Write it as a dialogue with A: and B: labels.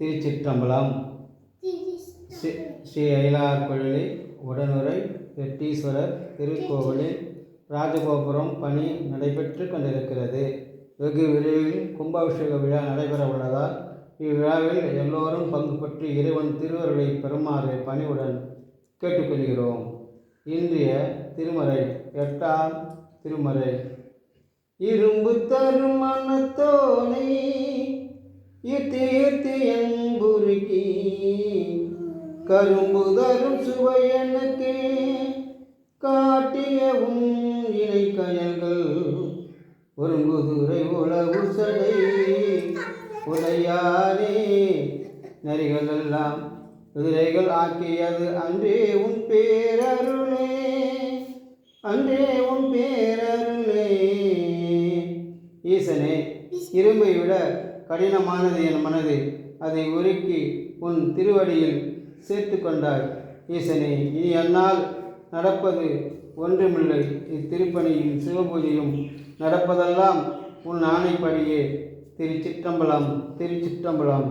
A: திருச்சிற்றம்பலம். ஸ்ரீ அயலார் கோயிலில் உடனுரை வெட்டீஸ்வரர் திருக்கோவிலில் ராஜகோபுரம் பணி நடைபெற்று கொண்டிருக்கிறது. வெகு விரைவில் கும்பாபிஷேக விழா நடைபெற உள்ளதால் இவ்விழாவில் எல்லோரும் பங்கு பெற்று இறைவன் திருவருளை பெறுமாறு பணிவுடன் கேட்டுக்கொள்கிறோம். இன்றைய திருமறை எட்டாம் திருமறை. இரும்பு தரும் மனத்தோனை யுத்தி கரும்பு தரும் சுவையனுக்கு காட்டியவும் இணை கயல்கள் ஒருங்குதுரை உளவு சடை உடையானே நரிகள் எல்லாம் குதிரைகள் ஆக்கியது அன்றே உன் பேரருளே அன்றே உன் பேரருளே. ஈசனே இரும்பை விட கடினமானது என் மனது. அதை உருக்கி உன் திருவடியில் சேர்த்து கொண்டாய் ஈசனே இனி என்னால் நடப்பது ஒன்றுமில்லை. இத்திருப்பணியும் சிவபூஜையும் நடப்பதெல்லாம் உன் ஆணைப்படியே. திருச்சிற்றம்பலம் திருச்சிற்றம்பலம்.